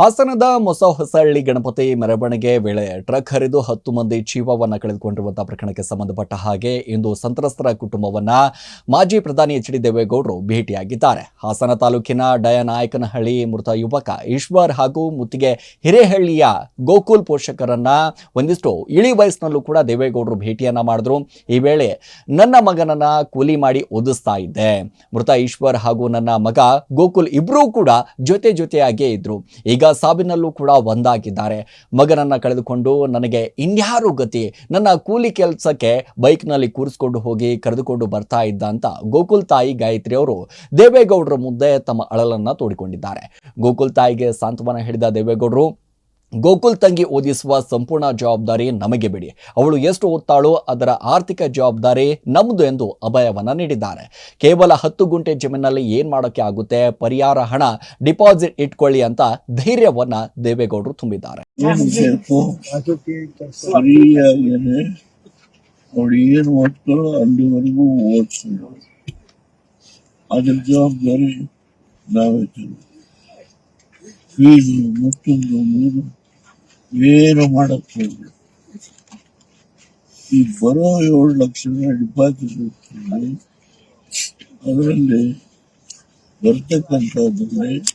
ಹಾಸನದ ಮೊಸಹೊಸಹಳ್ಳಿ ಗಣಪತಿ ಮೆರವಣಿಗೆ ವೇಳೆ ಟ್ರಕ್ ಹರಿದು ಹತ್ತು ಮಂದಿ ಜೀವವನ್ನು ಕಳೆದುಕೊಂಡಿರುವಂತಹ ಪ್ರಕರಣಕ್ಕೆ ಸಂಬಂಧಪಟ್ಟ ಹಾಗೆ ಇಂದು ಸಂತ್ರಸ್ತರ ಕುಟುಂಬವನ್ನ ಮಾಜಿ ಪ್ರಧಾನಿ ಎಚ್ ಡಿ ದೇವೇಗೌಡರು ಭೇಟಿಯಾಗಿದ್ದಾರೆ. ಹಾಸನ ತಾಲೂಕಿನ ಡಯನಾಯಕನಹಳ್ಳಿ ಮೃತ ಯುವಕ ಈಶ್ವರ್ ಹಾಗೂ ಮುತ್ತಿಗೆ ಹಿರೇಹಳ್ಳಿಯ ಗೋಕುಲ್ ಪೋಷಕರನ್ನ ಒಂದಿಷ್ಟು ಇಳಿ ವಯಸ್ಸಿನಲ್ಲೂ ಕೂಡ ದೇವೇಗೌಡರು ಭೇಟಿಯನ್ನ ಮಾಡಿದ್ರು. ಈ ವೇಳೆ ನನ್ನ ಮಗನನ್ನ ಕೂಲಿ ಮಾಡಿ ಓದಿಸ್ತಾ ಇದ್ದೆ. ಮೃತ ಈಶ್ವರ್ ಹಾಗೂ ನನ್ನ ಮಗ ಗೋಕುಲ್ ಇಬ್ಬರೂ ಕೂಡ ಜೊತೆ ಜೊತೆಯಾಗಿಯೇ ಇದ್ರು. ಈಗ ಸಾವಿನಲ್ಲೂ ಕೂಡ ಒಂದಾಗಿದ್ದಾರೆ. ಮಗನನ್ನ ಕಳೆದುಕೊಂಡು ನನಗೆ ಇನ್ಯಾರು ಗತಿ? ನನ್ನ ಕೂಲಿ ಕೆಲಸಕ್ಕೆ ಬೈಕ್ನಲ್ಲಿ ಕೂರಿಸ್ಕೊಂಡು ಹೋಗಿ ಕರೆದುಕೊಂಡು ಬರ್ತಾ ಇದ್ದ ಅಂತ ಗೋಕುಲ್ ತಾಯಿ ಗಾಯತ್ರಿ ಅವರು ದೇವೇಗೌಡರ ಮುಂದೆ ತಮ್ಮ ಅಳಲನ್ನ ತೋಡಿಕೊಂಡಿದ್ದಾರೆ. ಗೋಕುಲ್ ತಾಯಿಗೆ ಸಾಂತ್ವನ ಹೇಳಿದ ದೇವೇಗೌಡರು ಗೋಕುಲ್ ತಂಗಿ ಓದಿಸುವ ಸಂಪೂರ್ಣ ಜವಾಬ್ದಾರಿ ನಮಗೆ ಬಿಡಿ. ಅವಳು ಎಷ್ಟು ಓದ್ತಾಳೋ ಅದರ ಆರ್ಥಿಕ ಜವಾಬ್ದಾರಿ ನಮ್ಮದು ಎಂದು ಅಭಯವನ್ನು ನೀಡಿದ್ದಾರೆ. ಕೇವಲ ಹತ್ತು ಗುಂಟೆ ಜಮೀನಲ್ಲಿ ಏನು ಮಾಡೋಕೆ ಆಗುತ್ತೆ? ಪರಿಹಾರ ಹಣ, ಡಿಪಾಸಿಟ್ ಇಟ್ಕೊಳ್ಳಿ ಅಂತ ಧೈರ್ಯವನ್ನ ದೇವೇಗೌಡರು ತುಂಬಿದ್ದಾರೆ. ಫೀಸು ಮತ್ತೊಂದು ಮೂರು ಏನು ಮಾಡಕ್ಕೆ ಈ ಬರೋ ಏಳು ಲಕ್ಷ ಡಿಪಾಸಿಟ್ ಅದರಲ್ಲಿ ಬರ್ತಕ್ಕಂಥದ್ರಲ್ಲಿ